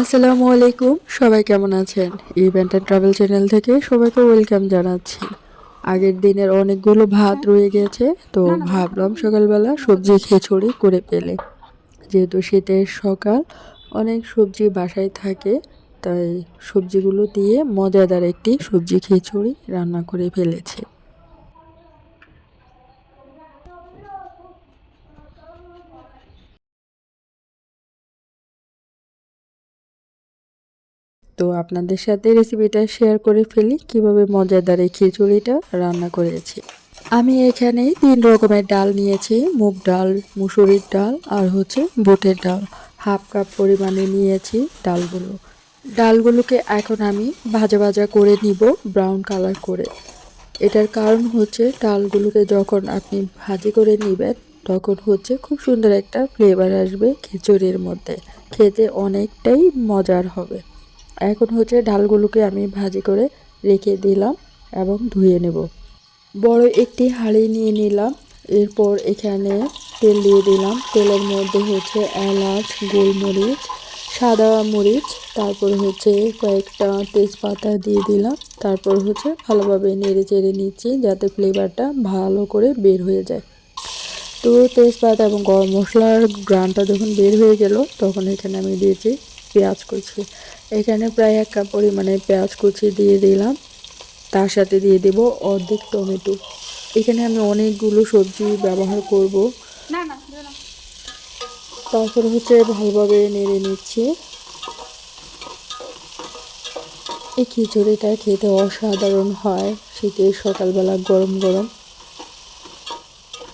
আসসালামু আলাইকুম। সবাই কেমন আছেন? ইভেন্ট অ্যান্ড ট্রাভেল চ্যানেল থেকে সবাইকে ওয়েলকাম জানাচ্ছি। আগের দিনের অনেকগুলো ভাত রয়ে গেছে, তো ভাবলাম সকালবেলা সবজি খিচুড়ি করে পেলে যেহেতু শীতের সকাল, অনেক সবজি বাসায় থাকে, তাই সবজিগুলো দিয়ে মজাদার একটি সবজি খিচুড়ি রান্না করে ফেলেছি। তো আপনাদের সাথে রেসিপিটা শেয়ার করে ফেলি, কীভাবে মজাদার এই খিচুড়িটা রান্না করেছি। আমি এখানে তিন রকমের ডাল নিয়েছি, মুগ ডাল, মুসুরির ডাল আর হচ্ছে বুটের ডাল। হাফ কাপ পরিমাণে নিয়েছি ডালগুলো। ডালগুলোকে এখন আমি ভাজা ভাজা করে নিব ব্রাউন কালার করে। এটার কারণ হচ্ছে ডালগুলোকে যখন আপনি ভাজি করে নেবেন, তখন হচ্ছে খুব সুন্দর একটা ফ্লেভার আসবে খিচুড়ির মধ্যে। খেতে অনেকটাই মজার হবে। এখন হচ্ছে ডালগুলোকে আমি ভাজি করে রেখে দিলাম এবং ধুয়ে নেব। বড় একটি হাঁড়ি নিয়ে নিলাম। এরপর এখানে তেল দিয়ে দিলাম। তেলের মধ্যে হচ্ছে এলাচ, গোলমরিচ, সাদা মরিচ, তারপর হচ্ছে কয়েকটা তেজপাতা দিয়ে দিলাম। তারপর হচ্ছে ভালোভাবে নেড়ে চেড়ে নিচ্ছি যাতে ফ্লেভারটা ভালো করে বের হয়ে যায়। তো তেজপাতা এবং গরম মশলার গ্রানটা যখন বের হয়ে গেল, তখন এখানে আমি দিয়েছি পেঁয়াজ কুচি। এখানে প্রায় এক কাপ পরিমাণে পেঁয়াজ কুচি দিয়ে দিলাম। তার সাথে দিয়ে দেব অর্ধেক টমেটো। এখানে আমি অনেকগুলো সবজি ব্যবহার করব। তারপরে হচ্ছে ভালোভাবে নেড়ে নিচ্ছি। এই খিচুড়িটা খেতে অসাধারণ হয়। শীতের সকালবেলা গরম গরম।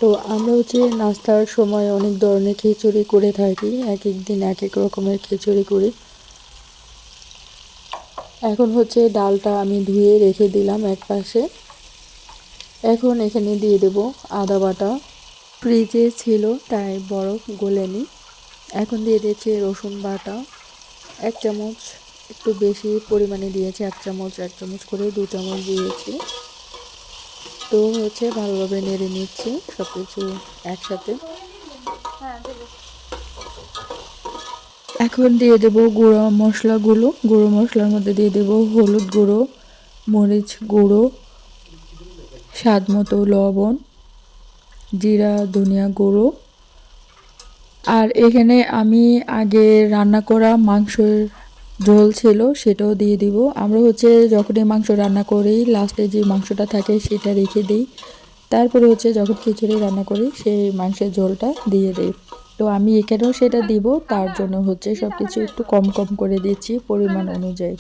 তো আমরা হচ্ছে নাস্তার সময় অনেক ধরনের খিচুড়ি করে থাকি, এক এক দিন এক এক রকমের খিচুড়ি করি। এখন হচ্ছে ডালটা আমি ধুয়ে রেখে দিলাম এক পাশে। এখন এখানে দিয়ে দেব আদা বাটা। ফ্রিজে ছিল, তাই বরফ গলেনি। এখন দিয়ে দিয়েছি রসুন বাটা। এক চামচ, একটু বেশি পরিমাণে দিয়েছি, এক চামচ এক চামচ করে দু চামচ দিয়েছি। তো হচ্ছে ভালোভাবে নেড়ে নিচ্ছি সব কিছু একসাথে। এখন দিয়ে দেব গুঁড়ো মশলাগুলো। গুঁড়ো মশলার মধ্যে দিয়ে দেব হলুদ গুঁড়ো, মরিচ গুঁড়ো, স্বাদ মতো লবণ, জিরা, ধনিয়া গুঁড়ো। আর এখানে আমি আগে রান্না করা মাংসের ঝোল ছিল, সেটাও দিয়ে দিব। আমরা হচ্ছে যখনই মাংস রান্না করি লাস্টে যে মাংসটা থাকে সেটা রেখে দিই। তারপরে হচ্ছে যখন খিচুড়ি রান্না করি, সেই মাংসের ঝোলটা দিয়ে দিই। তো আমি এখানেও সেটা দিব, তার জন্য হচ্ছে সব কিছু একটু কম কম করে দিচ্ছি পরিমাণ অনুযায়ী।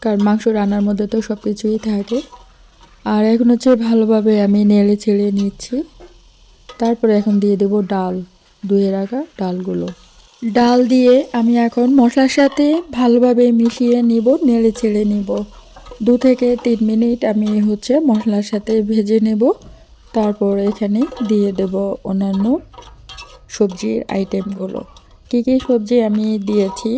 কারণ মাংস রান্নার মধ্যে তো সব কিছুই থাকে। আর এখন হচ্ছে ভালোভাবে আমি নেড়ে ছেড়ে নিচ্ছি। তারপরে এখন দিয়ে দেব ডাল। ধুয়ে রাখা ডালগুলো। ডাল দিয়ে আমি এখন মশলার সাথে ভালোভাবে মিশিয়ে নিব, নেড়ে ছেড়ে নিব। দু থেকে তিন মিনিট আমি হচ্ছে মশলার সাথে ভেজে নেব। তারপর এখানে দিয়ে দেব অন্যান্য সবজির আইটেমগুলো। কী কী সবজি আমি দিয়েছি?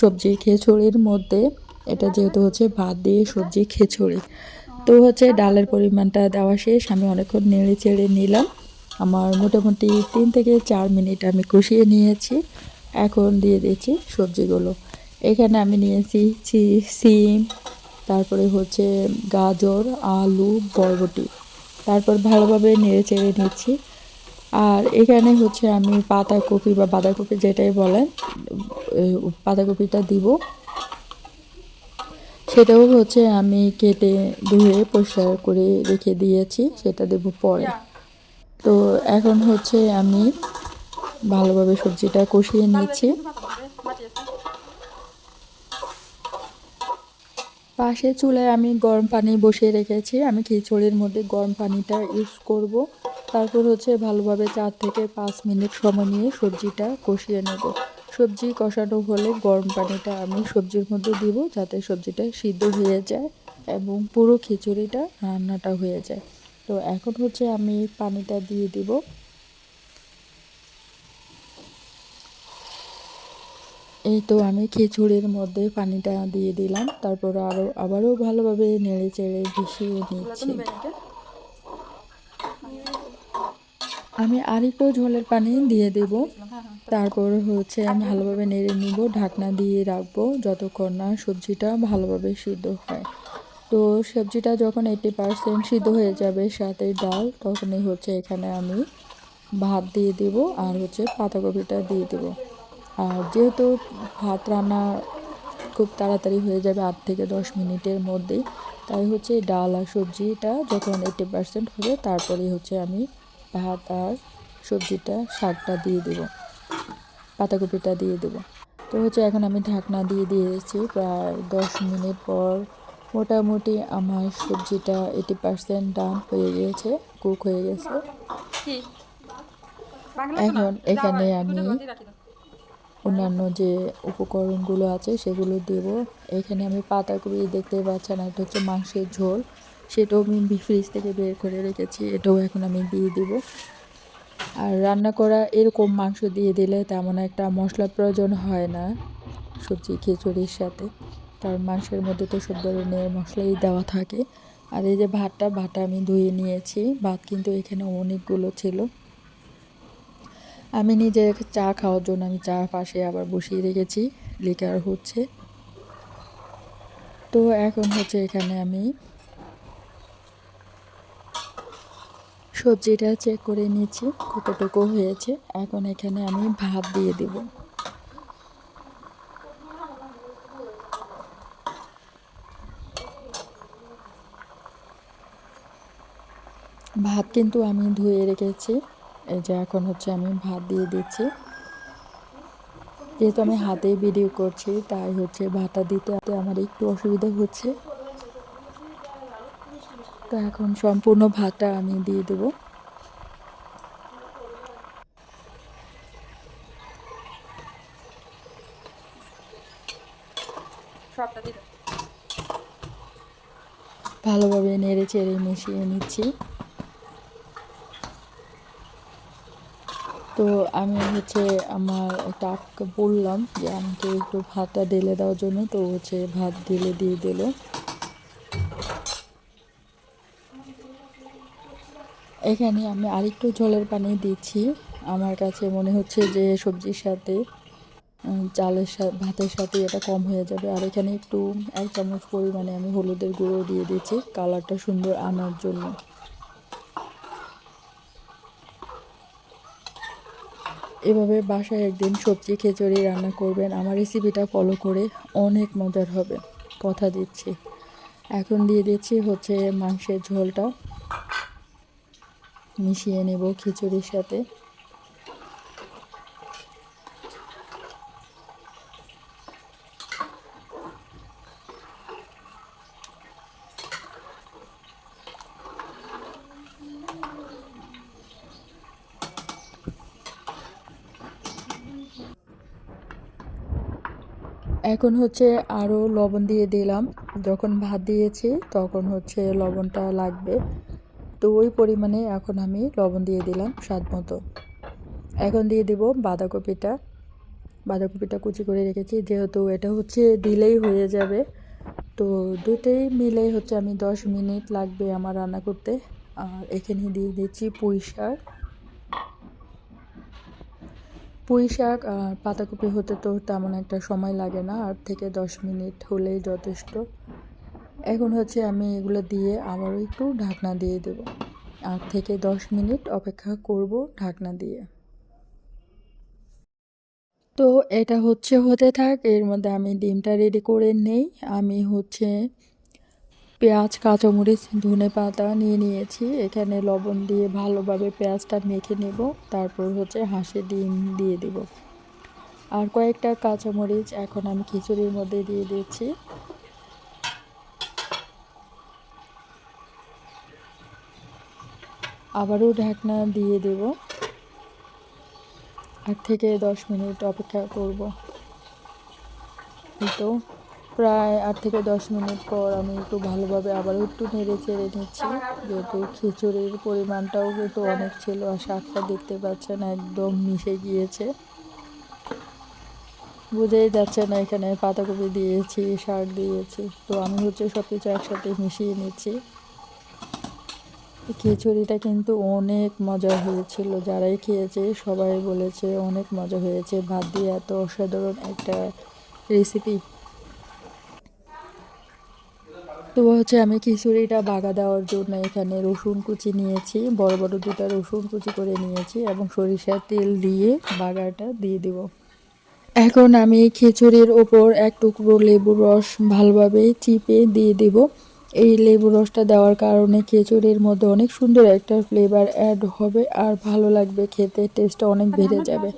সবজি খিচুড়ির মধ্যে, এটা যেহেতু হচ্ছে ভাত দিয়ে সবজি খিচুড়ি। তো হচ্ছে ডালের পরিমাণটা দেওয়া শেষ, আমি অনেকক্ষণ নেড়ে চেড়ে নিলাম। আমার মোটামুটি তিন থেকে চার মিনিট আমি কষিয়ে নিয়েছি। এখন দিয়ে দিয়েছি সবজিগুলো। এখানে আমি নিয়েছি সিম, তারপরে হচ্ছে গাজর, আলু, বরবটি। তারপর ভালোভাবে নেড়ে চেড়ে নিচ্ছি। আর এখানে হচ্ছে আমি পাতাকপি বা বাঁধাকপি যেটাই বলেন পাতাকপিটা দিব। সেটাও হচ্ছে আমি কেটে ধুয়ে পরিষ্কার করে রেখে দিয়েছি, সেটা দেব পরে। তো এখন হচ্ছে আমি ভালোভাবে সবজিটা কষিয়ে নিচ্ছি পাশে চুলায় আমি গরম পানি বসিয়ে রেখেছি। আমি খিচুড়ির মধ্যে গরম পানিটা ইউজ করব। তারপর হচ্ছে ভালোভাবে চার থেকে পাঁচ মিনিট সময় নিয়ে সবজিটা কষিয়ে নেব। সবজি কষানো হলে গরম পানিটা আমি সবজির মধ্যে দিব যাতে সবজিটা সিদ্ধ হয়ে যায় এবং পুরো খিচুড়িটা রান্নাটা হয়ে যায়। তো এখন হচ্ছে আমি পানিটা দিয়ে দিব। এই তো আমি খিচুড়ির মধ্যে পানিটা দিয়ে দিলাম, তারপর আরও আবারও ভালোভাবে নেড়ে চেড়ে তো নিচ্ছি। আমি আরেকটু ঝোলের পানি দিয়ে দেব, তারপর হচ্ছে আমি ভালোভাবে নেড়ে নিব, ঢাকনা দিয়ে রাখব, যতক্ষণ না সবজিটা ভালোভাবে সিদ্ধ হয়। তো সবজিটা যখন এইটি পার্সেন্ট সিদ্ধ হয়ে যাবে সাথে ডাল, তখনই হচ্ছে এখানে আমি ভাত দিয়ে দেব আর হচ্ছে পাতাকপিটা দিয়ে দেব। আর যেহেতু ভাত রান্না খুব তাড়াতাড়ি হয়ে যাবে আট থেকে দশ মিনিটের মধ্যেই, তাই হচ্ছে ডাল আর সবজিটা যখন এইটি পার্সেন্ট হবে তারপরে হচ্ছে আমি ভাত আর সবজিটা, শাকটা দিয়ে দেব, পাতাকপিটা দিয়ে দেব। তো হচ্ছে এখন আমি ঢাকনা দিয়ে দিয়েছি, প্রায় দশ মিনিট পর মোটামুটি আমার সবজিটা এইটি পার্সেন্ট ডান হয়ে গিয়েছে কুক হয়ে গেছে। এখন এখানে আমি অন্যান্য যে উপকরণগুলো আছে সেগুলো দেব। এখানে আমি পাতাকপি দেখতে পাচ্ছেন একটা হচ্ছে মাংসের ঝোল। সেটাও আমি ফ্রিজ থেকে বের করে রেখেছি এটাও এখন আমি দিয়ে দেব। আর রান্না করা এরকম মাংস দিয়ে দিলে তেমন একটা মশলা প্রয়োজন হয় না সবজি খিচুড়ির সাথে। কারণ মাংসের মধ্যে তো সব ধরনের মশলাই দেওয়া থাকে। আর এই যে ভাতটা ভাতটা আমি ধুয়ে নিয়েছি। ভাত কিন্তু এখানে অনেকগুলো ছিল। আমি নিজে চা খাওয়ার জন্য আমি চা পাশে আবার বসিয়ে রেখেছি। লিকার হচ্ছে। তো এখন হচ্ছে এখানে আমি সবজিটা চেক করে নিচ্ছি কতটুকু হয়েছে? এখন এখানে আমি ভাত দিয়ে দেব ভাত কিন্তু আমি ধুয়ে রেখেছি। এই যে এখন হচ্ছে আমি ভাত দিয়ে দিচ্ছি। যেহেতু আমি হাতেই ভিডিও করছি তাই হচ্ছে ভাতটা দিতে আমার একটু অসুবিধা হচ্ছে। তো এখন সম্পূর্ণ ভাতটা আমি দিয়ে দেবো। ভালোভাবে নেড়ে চেড়ে মিশিয়ে নিচ্ছি তো আমি হচ্ছে আমার একটা আপুকে বললাম যে আমাকে একটু ভাতটা ঢেলে দেওয়ার জন্য, তো হচ্ছে ভাত ঢেলে দিয়ে দিল। এখানে আমি আরেকটু জলের পানি দিচ্ছি। আমার কাছে মনে হচ্ছে যে সবজির সাথে চালের সাথে ভাতের সাথে এটা কম হয়ে যাবে। আর এখানে একটু এক চামচ পরিমাণে আমি হলুদের গুঁড়ো দিয়ে দিচ্ছি, কালারটা সুন্দর আনার জন্য। এভাবে বাসায় একদিন সবজি, খিচুড়ি রান্না করবেন। আমার রেসিপিটা ফলো করে অনেক মজার হবে, কথা দিচ্ছি। এখন দিয়ে দিচ্ছি হচ্ছে মাংসের ঝোলটা মিশিয়ে নেব খিচুড়ির সাথে। এখন হচ্ছে আরও লবণ দিয়ে দিলাম। যখন ভাত দিয়েছি, তখন হচ্ছে লবণটা লাগবে। তো ওই পরিমাণে এখন আমি লবণ দিয়ে দিলাম স্বাদ মতো। এখন দিয়ে দেব বাঁধাকপিটা। বাঁধাকপিটা কুচি করে রেখেছি, যেহেতু এটা হচ্ছে দিলেই হয়ে যাবে। তো দুটোই মিলে হচ্ছে আমি দশ মিনিট লাগবে আমার রান্না করতে। আর এখানে দিয়ে দিচ্ছি পুঁই শাক। পুঁই শাক আর পাতাকপি হতে তো তেমন একটা সময় লাগে না, আট থেকে দশ মিনিট হলেই যথেষ্ট। এখন হচ্ছে আমি এগুলো দিয়ে আবারও একটু ঢাকনা দিয়ে দেব। আট থেকে দশ মিনিট অপেক্ষা করব ঢাকনা দিয়ে। তো এটা হচ্ছে হতে থাক, এর মধ্যে আমি ডিমটা রেডি করে নেই। আমি হচ্ছে পেঁয়াজ, কাঁচামরিচ, ধনে পাতা নিয়ে নিয়েছি। এখানে লবণ দিয়ে ভালোভাবে পেঁয়াজটা মেখে নেব। তারপর হচ্ছে হাঁসের ডিম দিয়ে দেব। আর কয়েকটা কাঁচামরিচ এখন আমি খিচুড়ির মধ্যে দিয়ে দিচ্ছি। আবারও ঢাকনা দিয়ে দেব। আট থেকে দশ মিনিট অপেক্ষা করব। এই তো। প্রায় আট থেকে দশ মিনিট পর আমি একটু ভালোভাবে আবার একটু নেড়ে চেড়ে নিচ্ছি। যেহেতু খিচুড়ির পরিমাণটাও কিন্তু অনেক ছিল আর শাকটা দেখতে পাচ্ছেন একদম মিশে গিয়েছে। বুঝেই যাচ্ছে না এখানে পাতাকপি দিয়েছি, শাক দিয়েছি। তো আমি হচ্ছে সব কিছু একসাথে মিশিয়ে নিচ্ছি। খিচুড়িটা কিন্তু অনেক মজা হয়েছিল। যারাই খেয়েছে সবাই বলেছে অনেক মজা হয়েছে। ভাত দিয়ে এত অসাধারণ একটা রেসিপি তো হচ্ছে আমি খিচুড়িটা বাগা দেওয়ার জন্য এখানে রসুন কুচি নিয়েছি, বড় বড় দুটা রসুন কুচি করে নিয়েছি এবং সরিষার তেল দিয়ে বাগাটা দিয়ে দেব। এখন আমি খিচুড়ির ওপর এক টুকরো লেবুর রস ভালোভাবে চিপে দিয়ে দেব। এই লেবু রসটা দেওয়ার কারণে খিচুড়ির মধ্যে অনেক সুন্দর একটা ফ্লেভার অ্যাড হবে আর ভালো লাগবে খেতে টেস্টটা অনেক বেড়ে যাবে।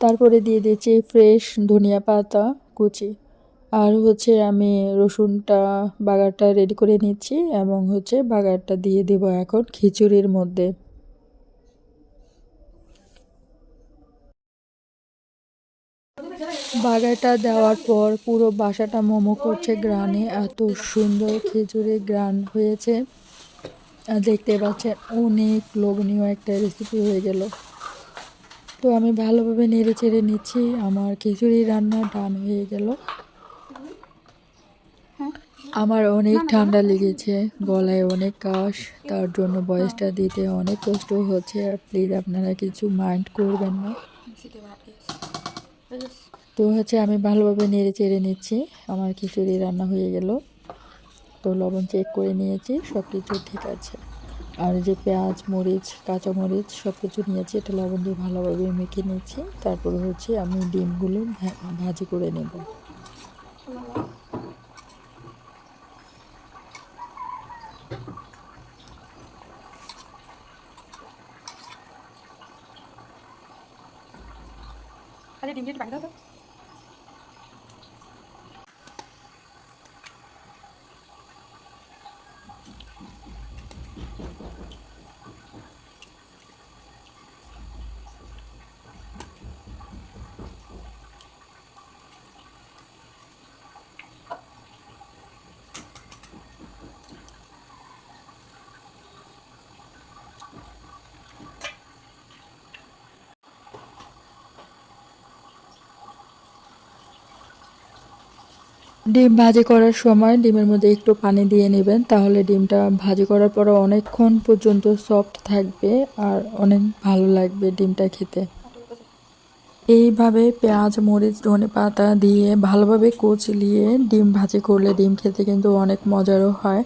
তারপরে দিয়ে দিচ্ছি ফ্রেশ ধনিয়া পাতা কুচি। আর হচ্ছে আমি রসুনটা, বাগারটা রেডি করে নিচ্ছি এবং হচ্ছে বাগারটা দিয়ে দেব এখন খিচুড়ির মধ্যে। বাগারটা দেওয়ার পর পুরো বাসাটা মোমো করছে গ্রানে, এত সুন্দর খিচুড়ি গ্রান হয়েছে। দেখতে পাচ্ছেন, অনেক লোভনীয় একটা রেসিপি হয়ে গেল। তো আমি ভালোভাবে নেড়ে চেড়ে নিচ্ছি, আমার খিচুড়ি রান্না ডান হয়ে গেল। আমার অনেক ঠান্ডা লেগেছে গলায় অনেক কাশ তার জন্য বয়সটা দিতে অনেক কষ্ট হচ্ছে আর প্লিজ আপনারা কিছু মাইন্ড করবেন না। তো হচ্ছে আমি ভালোভাবে নেড়ে চেড়ে নিচ্ছি আমার খিচুড়ি রান্না হয়ে গেল। তো লবণ চেক করে নিয়েছি সব কিছু ঠিক আছে। আর যে পেঁয়াজ মরিচ কাঁচা মরিচ সব কিছু নিয়েছি এটা লবণ দিয়ে ভালোভাবে মেখে নিচ্ছি। তারপরে হচ্ছে আমি ডিমগুলো ভাজি করে নেব। ডিম ভাজি করার সময় ডিমের মধ্যে একটু পানি দিয়ে নেবেন, তাহলে ডিমটা ভাজি করার পর অনেকক্ষণ পর্যন্ত সফট থাকবে আর অনেক ভালো লাগবে ডিমটা খেতে। এইভাবে পেঁয়াজ, মরিচ, ধনে পাতা দিয়ে ভালোভাবে কুচলিয়ে ডিম ভাজি করলে ডিম খেতে কিন্তু অনেক মজারও হয়।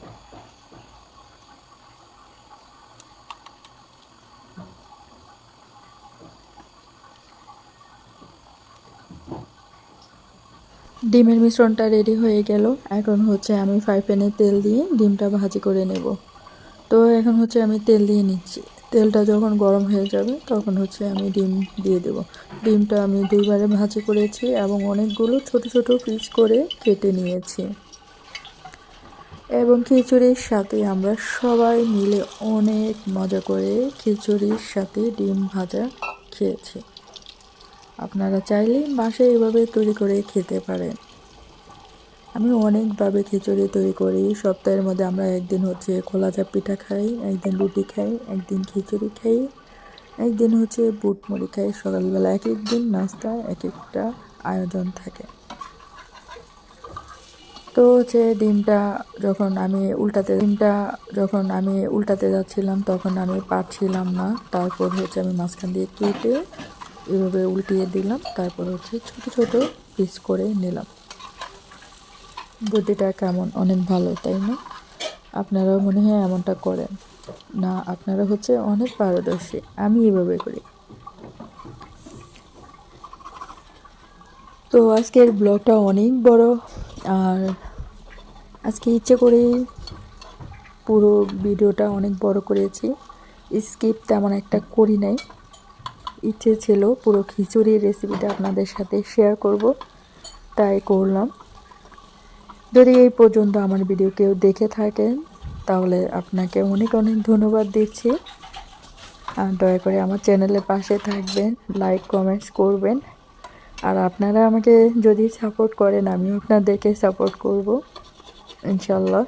ডিমের মিশ্রণটা রেডি হয়ে গেল। এখন হচ্ছে আমি ফ্রাই প্যানে তেল দিয়ে ডিমটা ভাজি করে নেব। তো এখন হচ্ছে আমি তেল দিয়ে নিচ্ছি। তেলটা যখন গরম হয়ে যাবে, তখন হচ্ছে আমি ডিম দিয়ে দেব। ডিমটা আমি দুইবারে ভাজি করেছি এবং অনেকগুলো ছোট ছোট পিস করে কেটে নিয়েছি। এবং খিচুড়ির সাথে আমরা সবাই মিলে অনেক মজা করে খিচুড়ির সাথে ডিম ভাজা খেয়েছি। আপনারা চাইলে বাসায় এভাবে তৈরি করে খেতে পারেন। আমি অনেকভাবে খিচুড়ি তৈরি করি। সপ্তাহের মধ্যে আমরা একদিন হচ্ছে খোলা চাপ পিঠা খাই, একদিন রুটি খাই, একদিন খিচুড়ি খাই, একদিন হচ্ছে বুট মুড়ি খাই। সকালবেলা এক এক দিন নাস্তা, এক একটা আয়োজন থাকে। তো হচ্ছে ডিমটা যখন আমি উল্টাতে, ডিমটা যখন আমি উল্টাতে যাচ্ছিলাম তখন আমি পারছিলাম না। তারপর হচ্ছে আমি মাঝখান দিয়ে কেটে এভাবে উল্টিয়ে দিলাম। তারপর হচ্ছে ছোট ছোট পিস করে নিলাম। বুদ্ধিটা কেমন? অনেক ভালো, তাই না? আপনারাও মনে হয় এমনটা করেন। না, আপনারা হচ্ছে অনেক পারদর্শী। আমি এভাবে করি। তো আজকের ব্লগটা অনেক বড়। আর আজকে ইচ্ছে করেই পুরো ভিডিওটা অনেক বড় করেছি। স্কিপ তেমন একটা করি নাই। ইচ্ছে ছিল পুরো খিচুড়ির রেসিপিটা আপনাদের সাথে শেয়ার করব। তাই করলাম। যদি এই পর্যন্ত আমার ভিডিও কেউ দেখে থাকেন, তাহলে আপনাকে অনেক অনেক ধন্যবাদ দিচ্ছি। আর দয়া করে আমার চ্যানেলের পাশে থাকবেন লাইক কমেন্টস করবেন। আর আপনারা আমাকে যদি সাপোর্ট করেন, আমিও আপনাদেরকে সাপোর্ট করব ইনশাল্লাহ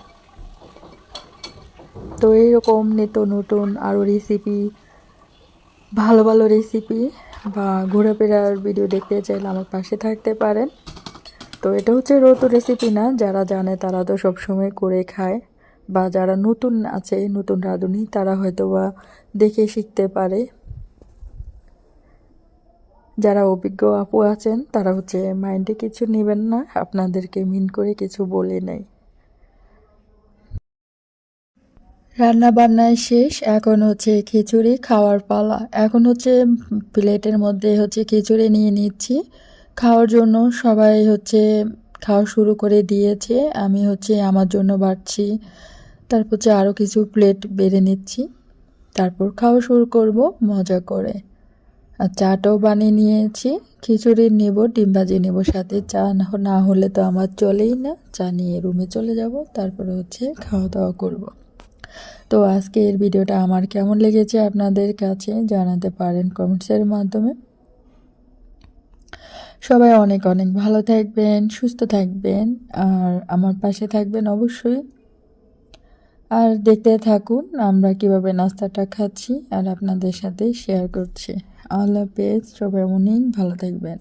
তো এইরকম নিত্য নতুন আরও রেসিপি ভালো ভালো রেসিপি বা ঘোরাফেরার ভিডিও দেখতে চাইলে আমার পাশে থাকতে পারেন। তো এটা হচ্ছে রোতো রেসিপি না? যারা জানে তারা তো সবসময় করে খায়। বা যারা নতুন আছে, নতুন রাঁধুনি, তারা হয়তো বা দেখে শিখতে পারে। যারা অভিজ্ঞ আপু আছেন, তারা হচ্ছে মাইন্ডে কিছু নেবেন না, আপনাদেরকে মিন করে কিছু বলে নেয় রান্না বান্নায় শেষ, এখন হচ্ছে খিচুড়ি খাওয়ার পালা। এখন হচ্ছে প্লেটের মধ্যে হচ্ছে খিচুড়ি নিয়ে নিচ্ছি। খাওয়ার জন্য সবাই হচ্ছে খাওয়া শুরু করে দিয়েছে। আমি হচ্ছে আমার জন্য বাড়ছি। তারপর হচ্ছে আরও কিছু প্লেট বেড়ে নিচ্ছি। তারপর খাওয়া শুরু করব মজা করে। আর চাটাও বানিয়ে নিয়েছি। খিচুড়ি নেব, ডিম ভাজি নেব সাথে। চা না হলে তো আমার চলেই না। চা নিয়ে রুমে চলে যাব। তারপরে হচ্ছে খাওয়া দাওয়া করব। তো আজকে এর ভিডিওটা আমার কেমন লেগেছে আপনাদের কাছে জানাতে পারেন কমেন্টসের মাধ্যমে। সবাই অনেক অনেক ভালো থাকবেন, সুস্থ থাকবেন, আর আমার পাশে থাকবেন অবশ্যই। আর দেখতে থাকুন আমরা কীভাবে নাস্তাটা খাচ্ছি আর আপনাদের সাথে শেয়ার করছি। আল্লাহ পেজ সবাই অনেক ভালো থাকবেন।